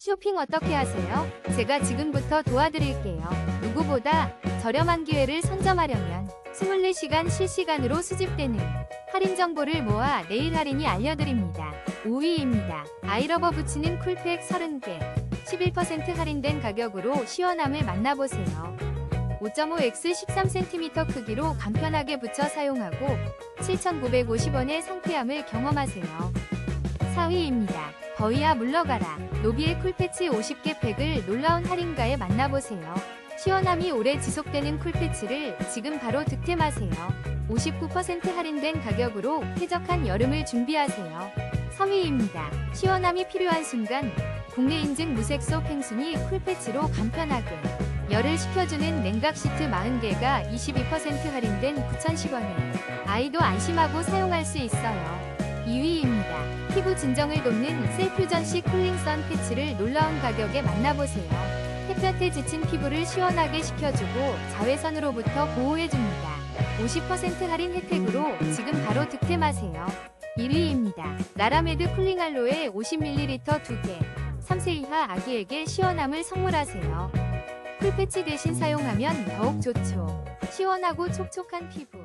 쇼핑 어떻게 하세요? 제가 지금부터 도와드릴게요. 누구보다 저렴한 기회를 선점하려면 24시간 실시간으로 수집되는 할인 정보를 모아 내일 할인이 알려드립니다. 5위입니다. 아이러버 붙이는 쿨팩 30개. 11% 할인된 가격으로 시원함을 만나보세요. 5.5x 13cm 크기로 간편하게 붙여 사용하고 7,950원의 상쾌함을 경험하세요. 4위입니다. 더위야 물러가라. 노비의 쿨패치 50개 팩을 놀라운 할인가에 만나보세요. 시원함이 오래 지속되는 쿨패치를 지금 바로 득템하세요. 59% 할인된 가격으로 쾌적한 여름을 준비하세요. 3위입니다. 시원함이 필요한 순간 국내 인증 무색소 팽순이 쿨패치로 간편하게 열을 식혀주는 냉각 시트 40개가 22% 할인된 9,010원에 아이도 안심하고 사용할 수 있어요. 2위입니다. 피부 진정을 돕는 셀퓨전식 쿨링선 패치를 놀라운 가격에 만나보세요. 햇볕에 지친 피부를 시원하게 식혀주고 자외선으로부터 보호해줍니다. 50% 할인 혜택으로 지금 바로 득템하세요. 1위입니다. 나라메드 쿨링 알로에 50ml 2개. 3세 이하 아기에게 시원함을 선물하세요. 쿨패치 대신 사용하면 더욱 좋죠. 시원하고 촉촉한 피부.